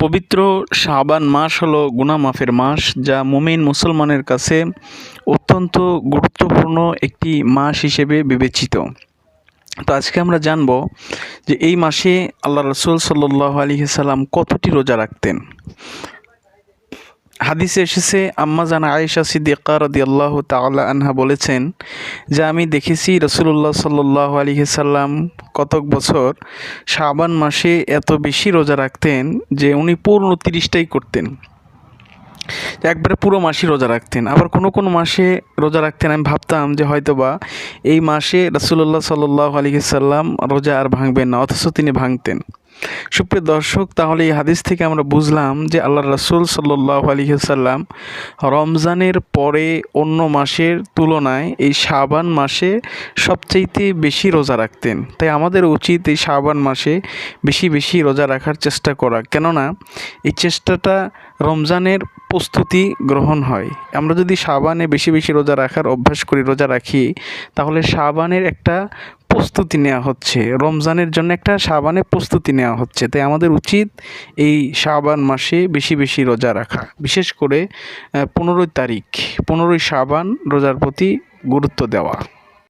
পবিত্র শাবান মাস হলো গুনা মাফের মাস, যা মুমিন মুসলমানের কাছে অত্যন্ত গুরুত্বপূর্ণ একটি মাস হিসেবে বিবেচিত। তো আজকে আমরা জানব যে এই মাসে আল্লাহ রসুল সাল্লাহ আলী সাল্লাম কতটি রোজা রাখতেন। হাদিসে এসেছে, আম্মা জানা আয়েশা সিদ্দিকা আল্লাহ তাল্লাহ আনহা বলেছেন যে, আমি দেখেছি রসুল্লাহ সাল্লাহ আলী সাল্লাম কতক বছর শাবান মাসে এত বেশি রোজা রাখতেন যে, উনি পূর্ণ তিরিশটাই করতেন। একবারে পুরো মাসই রোজা রাখতেন। আবার কোনো কোনো মাসে রোজা রাখতেন। আমি ভাবতাম যে, হয়তোবা এই মাসে রসুল্লাহ সাল্লাহ আলী সাল্লাম রোজা আর ভাঙবেন না, অথচ তিনি ভাঙতেন। সুপ্রিয় দর্শক, তাহলে এই হাদিস থেকে আমরা বুঝলাম যে আল্লাহ রসুল সাল্লাহ আলহিসাল্লাম রমজানের পরে অন্য মাসের তুলনায় এই শাবান মাসে সবচাইতে বেশি রোজা রাখতেন। তাই আমাদের উচিত এই শাবান মাসে বেশি বেশি রোজা রাখার চেষ্টা করা। কেননা, এই চেষ্টাটা রমজানের প্রস্তুতি গ্রহণ হয়। আমরা যদি সাবানে বেশি বেশি রোজা রাখার অভ্যাস করি, রোজা রাখি, তাহলে সাবানের একটা প্রস্তুতি নেওয়া হচ্ছে। রমজানের জন্য একটা সাবানের প্রস্তুতি নেওয়া হচ্ছে। তাই আমাদের উচিত এই সাবান মাসে বেশি বেশি রোজা রাখা। বিশেষ করে পনেরোই তারিখ, পনেরোই সাবান রোজার প্রতি গুরুত্ব দেওয়া।